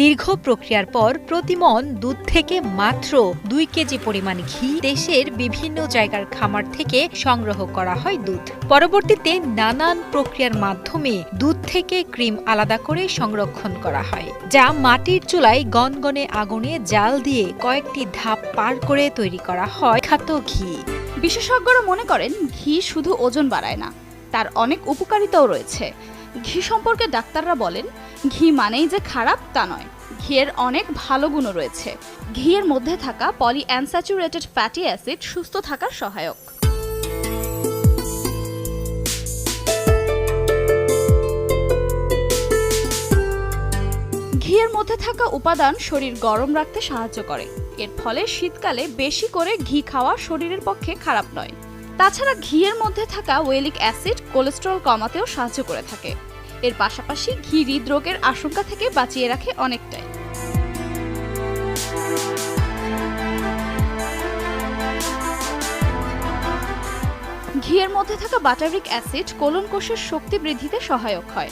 দীর্ঘ প্রক্রিয়ার পর প্রতিমন দুধ থেকে মাত্র দুই কেজি পরিমাণ ঘি দেশের বিভিন্ন জায়গার খামার থেকে সংগ্রহ করা হয় দুধ। পরবর্তীতে নানান প্রক্রিয়ার মাধ্যমে দুধ থেকে ক্রিম আলাদা করে সংরক্ষণ করা হয়, যা মাটির চুলায় গনগনে আগুনে জাল দিয়ে কয়েকটি ধাপ পার করে তৈরি করা হয় খাত ঘি। বিশেষজ্ঞরা মনে করেন, ঘি শুধু ওজন বাড়ায় না, তার অনেক উপকারিতাও রয়েছে। ঘি সম্পর্কে ডাক্তাররা বলেন, ঘি মানেই যে খারাপ তা নয়। ঘিয়ের অনেক ভালো গুণও রয়েছে। ঘিয়ের মধ্যে থাকা পলি অ্যানস্যাচুরেটেড ফ্যাটি অ্যাসিড সুস্থ থাকার সহায়ক। ঘিয়ের মধ্যে থাকা উপাদান শরীর গরম রাখতে সাহায্য করে। এর ফলে শীতকালে বেশি করে ঘি খাওয়া শরীরের পক্ষে খারাপ নয়। তাছাড়া ঘিয়ের মধ্যে থাকা ওয়েলিক অ্যাসিড কোলেস্টেরল কমাতেও সাহায্য করে থাকে। এর পাশাপাশি ঘি হৃদরোগের আশঙ্কা থেকে বাঁচিয়ে রাখে অনেকটাই। ঘিয়ের মধ্যে থাকা বাটারিক অ্যাসিড কোলন কোষের শক্তি বৃদ্ধিতে সহায়ক হয়।